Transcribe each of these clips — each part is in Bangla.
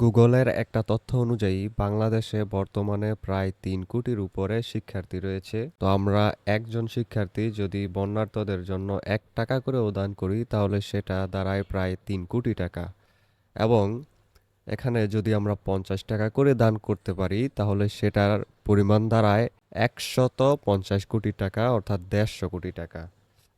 গুগলের একটা তথ্য অনুযায়ী, বাংলাদেশে বর্তমানে প্রায় তিন কোটির উপরে শিক্ষার্থী রয়েছে। তো আমরা একজন শিক্ষার্থী যদি বন্যার্তদের জন্য এক টাকা করে দান করি, তাহলে সেটা দাঁড়ায় প্রায় তিন কোটি টাকা। এবং এখানে যদি আমরা পঞ্চাশ টাকা করে দান করতে পারি, তাহলে সেটার পরিমাণ দাঁড়ায় একশত পঞ্চাশ কোটি টাকা, অর্থাৎ দেড়শো কোটি টাকা।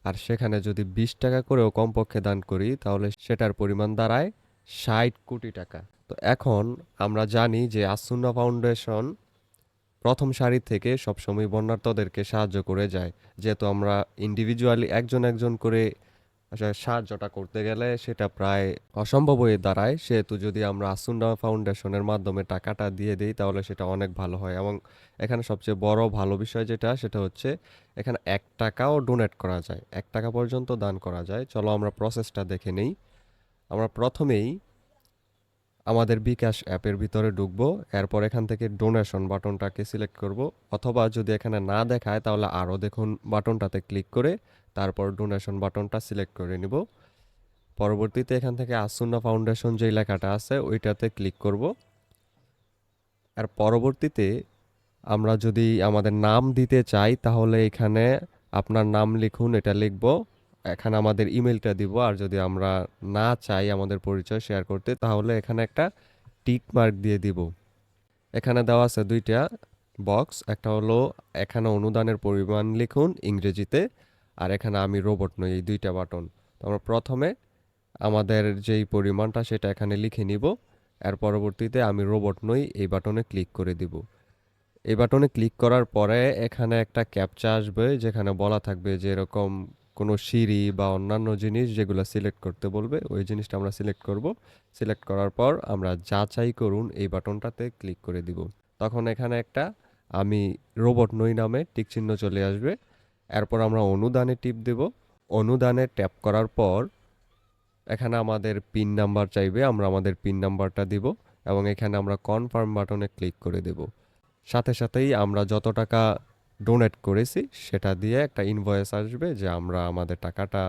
আর সেখানে যদি বিশ টাকা করেও কমপক্ষে দান করি, তাহলে সেটার পরিমাণ দাঁড়ায় ষাট কোটি টাকা। তো এখন আমরা জানি যে আসুন্না ফাউন্ডেশন প্রথম সারি থেকে সবসময় বন্যার্তদেরকে সাহায্য করে যায়। যেহেতু আমরা ইন্ডিভিজুয়ালি একজন একজন করে সাহায্যটা করতে গেলে সেটা প্রায় অসম্ভব হয়ে দাঁড়ায়। সেহেতু যদি আমরা আসুন্না ফাউন্ডেশনের মাধ্যমে টাকাটা দিয়ে দিই, তাহলে সেটা অনেক ভালো হয়। এবং এখানে সবচেয়ে বড় ভালো বিষয় যেটা, সেটা হচ্ছে এখানে এক টাকাও ডোনেট করা যায়। এক টাকা পর্যন্ত দান করা যায়। চলো আমরা প্রসেসটা দেখে নেই। আমরা প্রথমেই আমাদের বিকাশ অ্যাপের ভিতরে ঢুকবো, এরপর এখান থেকে ডোনেশন বাটনটাকে সিলেক্ট করব, অথবা যদি এখানে না দেখায় তাহলে আরও দেখুন বাটনটাতে ক্লিক করে তারপর ডোনেশন বাটনটা সিলেক্ট করে নিব। পরবর্তীতে এখান থেকে আসুন্না ফাউন্ডেশন যে লেখাটা আছে, ওইটাতে ক্লিক করব। আর পরবর্তীতে আমরা যদি আমাদের নাম দিতে চাই, তাহলে এখানে আপনার নাম লিখুন, এটা লিখব। এখানে আমাদের ইমেলটা দিব, আর যদি আমরা না চাই আমাদের পরিচয় শেয়ার করতে, তাহলে এখানে একটা টিক মার্ক দিয়ে দিব। এখানে দেওয়া আছে দুইটা বক্স একটা হলো এখানে অনুদানের পরিমাণ লিখুন ইংরেজিতে, আর এখানে আমি রোবট নই, এই দুইটা বাটন তো আমরা প্রথমে আমাদের যেই পরিমাণটা সেটা এখানে লিখে নিব, এর পরবর্তীতে আমি রোবট নই, এই বাটনে ক্লিক করে দিব। এই বাটনে ক্লিক করার পরে এখানে একটা ক্যাপচা আসবে, যেখানে বলা থাকবে যে এরকম কোনো সিঁড়ি বা অন্যান্য জিনিস যেগুলো সিলেক্ট করতে বলবে, ওই জিনিসটা আমরা সিলেক্ট করব। সিলেক্ট করার পর আমরা যাচাই করুন এই বাটনটাতে ক্লিক করে দিব। তখন এখানে একটা আমি রোবট নই নামে টিক চিহ্ন চলে আসবে। এরপর আমরা অনুদানে টিপ দেব। অনুদানে ট্যাপ করার পর এখানে আমাদের পিন নাম্বার চাইবে, আমরা আমাদের পিন নাম্বারটা দিব এবং এখানে আমরা কনফার্ম বাটনে ক্লিক করে দেব। সাথে সাথেই আমরা যত টাকা ডোনেট করেছি, সেটা দিয়ে একটা ইনভয়েস আসবে যে আমরা আমাদের টাকাটা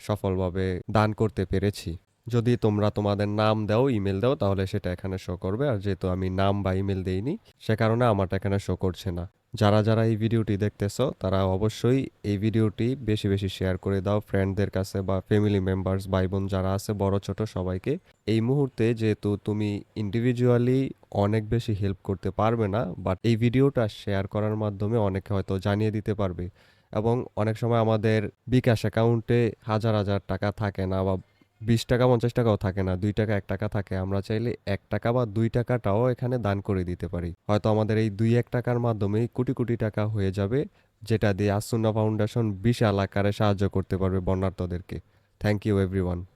সফলভাবে দান করতে পেরেছি। যদি তোমরা তোমাদের নাম দাও ইমেল দাও, তাহলে সেটা এখানে শো করবে। আর যেহেতু আমি নাম বা ইমেল দেইনি, সে কারণে আমারটা এখানে শো করছে না। যারা যারা এই ভিডিওটি দেখতেছো, তারা অবশ্যই এই ভিডিওটি বেশি বেশি শেয়ার করে দাও ফ্রেন্ডদের কাছে বা ফ্যামিলি মেম্বার্স ভাই বোন যারা আছে, বড়, ছোট সবাইকে। এই মুহূর্তে যেহেতু তুমি ইন্ডিভিজুয়ালি অনেক বেশি হেল্প করতে পারবে না বাট এই ভিডিওটা শেয়ার করার মাধ্যমে অনেকে হয়তো জানিয়ে দিতে পারবে। এবং অনেক সময় আমাদের বিকাশ অ্যাকাউন্টে হাজার হাজার টাকা থাকে না বা বিশ টাকা, পঞ্চাশ টাকাও থাকে না, দুই টাকা, এক টাকা থাকে। আমরা চাইলে এক টাকা বা দুই টাকাটাও এখানে দান করে দিতে পারি। হয়তো আমাদের এই দুই, এক টাকার মাধ্যমেই কোটি কোটি টাকা হয়ে যাবে, যেটা দিয়ে আসুন্না ফাউন্ডেশন বিশাল আকারে সাহায্য করতে পারবে বন্যার্থদেরকে থ্যাংক ইউ, এভরিওয়ান।